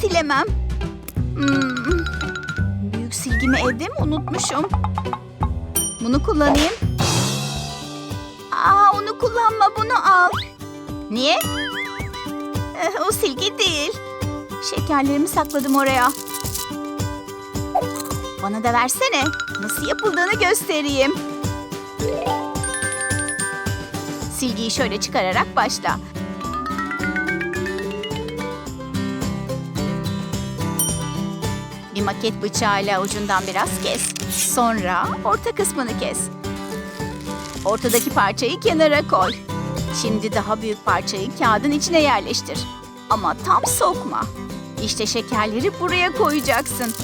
silemem. Hmm. Büyük silgimi evde mi unutmuşum? Bunu kullanayım. Aa, onu kullanma, bunu al. Niye? Eh, o silgi değil. Şekerlerimi sakladım oraya. Bana da versene. Nasıl yapıldığını göstereyim. Silgiyi şöyle çıkararak başla. Maket bıçağıyla ucundan biraz kes. Sonra orta kısmını kes. Ortadaki parçayı kenara koy. Şimdi daha büyük parçayı kağıdın içine yerleştir. Ama tam sokma. İşte şekerleri buraya koyacaksın.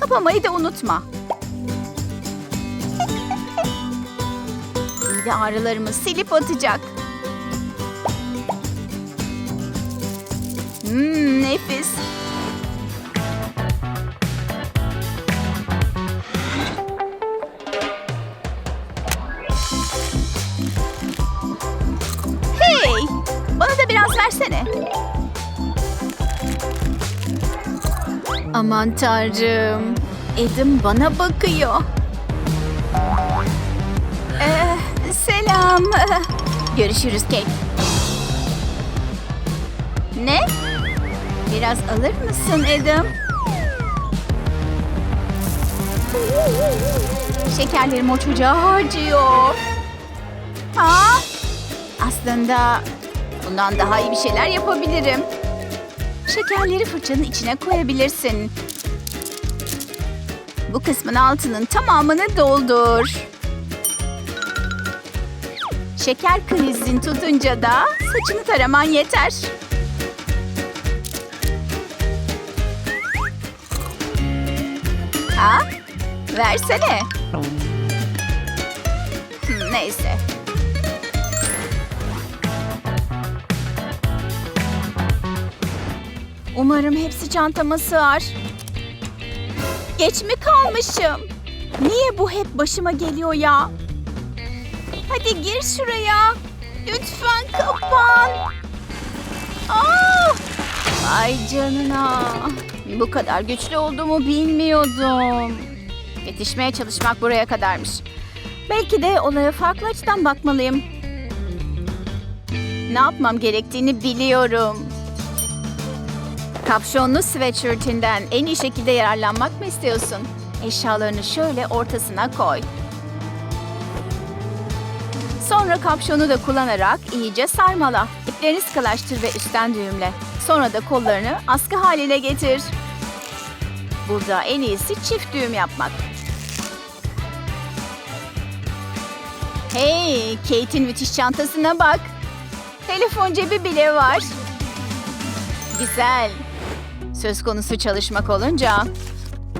Kapamayı da unutma. Mide ağrılarımı silip atacak. Hmm, nefis. Aman tanrım. Edim bana bakıyor. Ee, selam. Görüşürüz Kate. Ne? Biraz alır mısın Adam? Şekerlerim o çocuğa harcıyor. Ha? Aslında bundan daha iyi bir şeyler yapabilirim. Şekerleri fırçanın içine koyabilirsin. Bu kısmın altının tamamını doldur. Şeker krizin tutunca da saçını taraman yeter. Ha? Versene. Neyse. Umarım hepsi çantama sığar. Geç mi kalmışım? Niye bu hep başıma geliyor ya? Hadi gir şuraya. Lütfen kapan. Aa! Ay canına. Bu kadar güçlü olduğumu bilmiyordum. Yetişmeye çalışmak buraya kadarmış. Belki de olaya farklı açıdan bakmalıyım. Ne yapmam gerektiğini biliyorum. Kapşonlu sweatshirtinden en iyi şekilde yararlanmak mı istiyorsun? Eşyalarını şöyle ortasına koy. Sonra kapşonu da kullanarak iyice sarmala. İplerini sıkılaştır ve üstten düğümle. Sonra da kollarını askı haline getir. Burada en iyisi çift düğüm yapmak. Hey, Kate'in müthiş çantasına bak. Telefon cebi bile var. Güzel. Söz konusu çalışmak olunca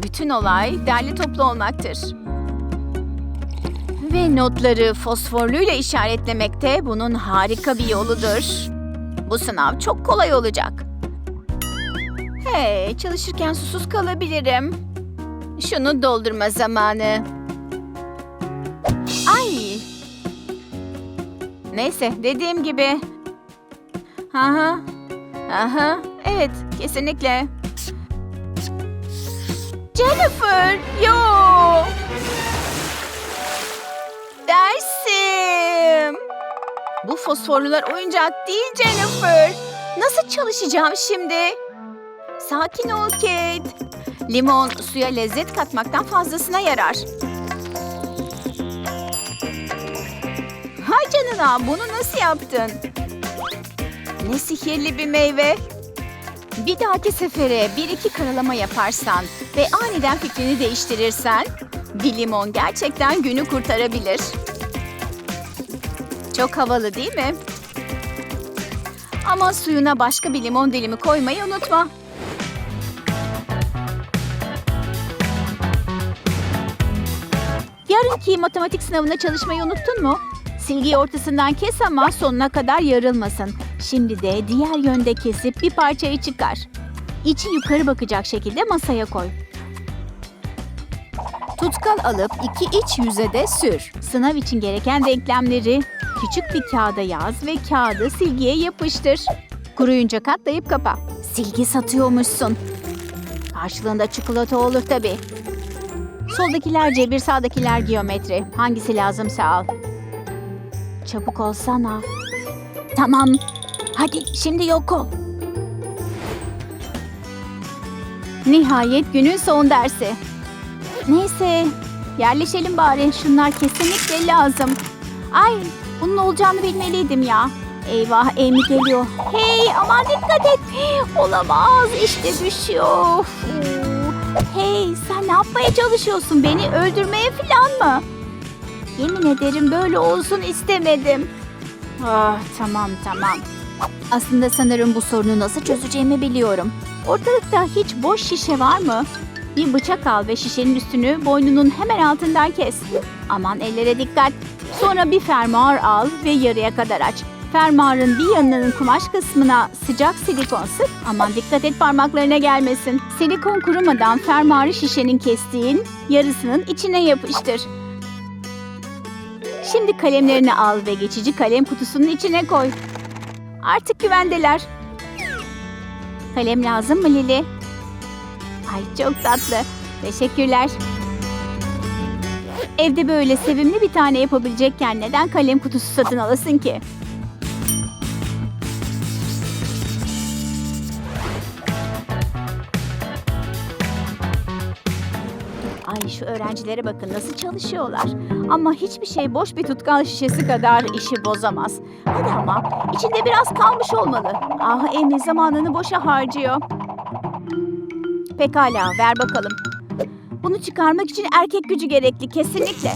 bütün olay derli toplu olmaktır. Ve notları fosforluyla işaretlemek de bunun harika bir yoludur. Bu sınav çok kolay olacak. Hey, çalışırken susuz kalabilirim. Şunu doldurma zamanı. Ay. Neyse, dediğim gibi. Aha. Aha. Evet, kesinlikle. Jennifer, yo. Dersim. Bu fosforlular oyuncak değil Jennifer. Nasıl çalışacağım şimdi? Sakin ol Kate. Limon suya lezzet katmaktan fazlasına yarar. Hay canına bunu nasıl yaptın? Ne sihirli bir meyve. Bir dahaki sefere bir iki karalama yaparsan ve aniden fikrini değiştirirsen bir limon gerçekten günü kurtarabilir. Çok havalı değil mi? Ama suyuna başka bir limon dilimi koymayı unutma. Yarınki matematik sınavına çalışmayı unuttun mu? Silgiyi ortasından kes ama sonuna kadar yarılmasın. Şimdi de diğer yönde kesip bir parçayı çıkar. İçi yukarı bakacak şekilde masaya koy. Tutkal alıp iki iç yüze de sür. Sınav için gereken denklemleri küçük bir kağıda yaz ve kağıdı silgiye yapıştır. Kuruyunca katlayıp kapa. Silgi satıyormuşsun. Karşılığında çikolata olur tabii. Soldakiler cebir, sağdakiler geometri. Hangisi lazımsa al. Çabuk olsana. Tamam. Hadi şimdi yok ol. Nihayet günün son dersi. Neyse, yerleşelim bari. Şunlar kesinlikle lazım. Ay, bunun olacağını bilmeliydim ya. Eyvah, Amy geliyor. Hey, aman dikkat et. Olamaz, işte düşüyor. Hey, sen ne yapmaya çalışıyorsun? Beni öldürmeye falan mı? Yemin ederim böyle olsun istemedim. Ah, tamam tamam. Aslında sanırım bu sorunu nasıl çözeceğimi biliyorum. Ortalıkta hiç boş şişe var mı? Bir bıçak al ve şişenin üstünü boynunun hemen altından kes. Aman ellere dikkat. Sonra bir fermuar al ve yarıya kadar aç. Fermuarın bir yanının kumaş kısmına sıcak silikon sık. Aman dikkat et parmaklarına gelmesin. Silikon kurumadan fermuarı şişenin kestiğin yarısının içine yapıştır. Şimdi kalemlerini al ve geçici kalem kutusunun içine koy. Artık güvendeler. Kalem lazım mı Lili? Ay çok tatlı. Teşekkürler. Evde böyle sevimli bir tane yapabilecekken neden kalem kutusu satın alasın ki? Şu öğrencilere bakın nasıl çalışıyorlar. Ama hiçbir şey boş bir tutkal şişesi kadar işi bozamaz. Hadi ama içinde biraz kalmış olmalı. Ah Amy zamanını boşa harcıyor. Pekala ver bakalım. Bunu çıkarmak için erkek gücü gerekli kesinlikle.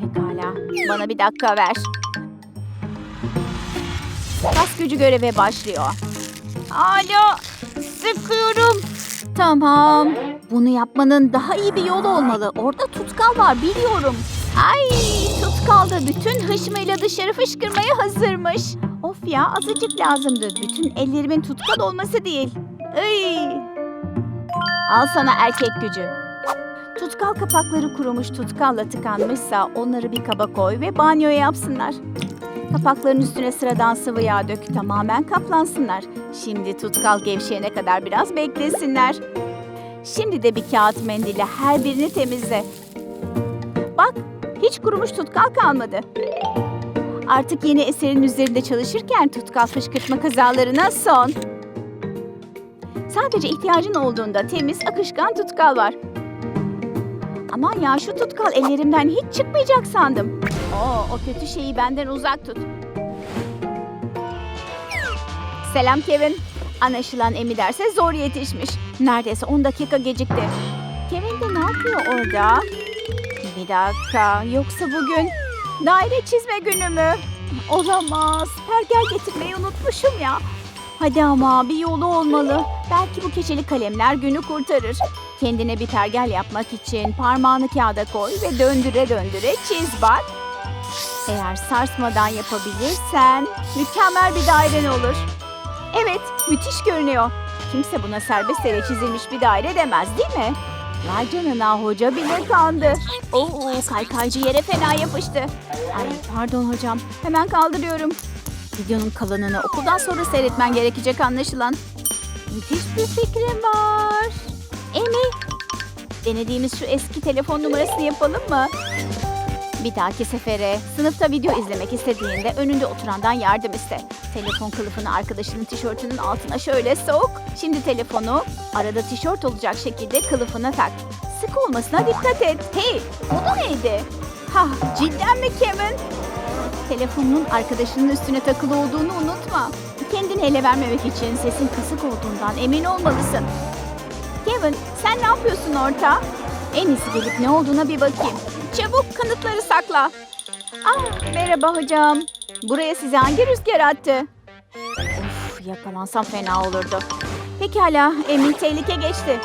Pekala bana bir dakika ver. Kas gücü göreve başlıyor. Alo sıkıyorum. Tamam. Bunu yapmanın daha iyi bir yolu olmalı. Orada tutkal var biliyorum. Ay tutkal da bütün hışmıyla dışarı fışkırmaya hazırmış. Of ya azıcık lazımdı. Bütün ellerimin tutkal olması değil. Ay. Al sana erkek gücü. Tutkal kapakları kurumuş tutkalla tıkanmışsa onları bir kaba koy ve banyo yapsınlar. Kapakların üstüne sıradan sıvı yağ dök tamamen kaplansınlar. Şimdi tutkal gevşeyene kadar biraz beklesinler. Şimdi de bir kağıt mendille her birini temizle. Bak hiç kurumuş tutkal kalmadı. Artık yeni eserin üzerinde çalışırken tutkal fışkırtma kazalarına son. Sadece ihtiyacın olduğunda temiz, akışkan tutkal var. Aman ya şu tutkal ellerimden hiç çıkmayacak sandım. Oo, o kötü şeyi benden uzak tut. Selam Kevin. Anlaşılan Emi derse zor yetişmiş. Neredeyse 10 dakika gecikti. Kevin de ne yapıyor orada? Bir dakika, yoksa bugün daire çizme günü mü? Olamaz. Pergel getirmeyi unutmuşum ya. Hadi ama bir yolu olmalı. Belki bu keçeli kalemler günü kurtarır. Kendine bir pergel yapmak için parmağını kağıda koy ve döndüre döndüre çiz bak. Eğer sarsmadan yapabilirsen mükemmel bir dairen olur. Evet, müthiş görünüyor. Kimse buna serbest ele çizilmiş bir daire demez değil mi? Vay canına hoca bile kandı. Oo, kaykaycı yere fena yapıştı. Ay pardon hocam, hemen kaldırıyorum. Videonun kalanını okuldan sonra seyretmen gerekecek anlaşılan. Müthiş bir fikrim var. Amy, denediğimiz şu eski telefon numarasını yapalım mı? Bir dahaki sefere sınıfta video izlemek istediğinde önünde oturandan yardım iste. Telefon kılıfını arkadaşının tişörtünün altına şöyle sok. Şimdi telefonu arada tişört olacak şekilde kılıfına tak. Sık olmasına dikkat et. Hey, o da neydi? Ha, cidden mi Kevin? Telefonunun arkadaşının üstüne takılı olduğunu unutma. Kendini ele vermemek için sesin kısık olduğundan emin olmalısın. Kevin, sen ne yapıyorsun orta? En iyisi gelip ne olduğuna bir bakayım. Çabuk kanıtları sakla. Ah, merhaba hocam. Buraya sizi hangi rüzgar attı? Of, yakalansam fena olurdu. Pekala, Emin tehlike geçti.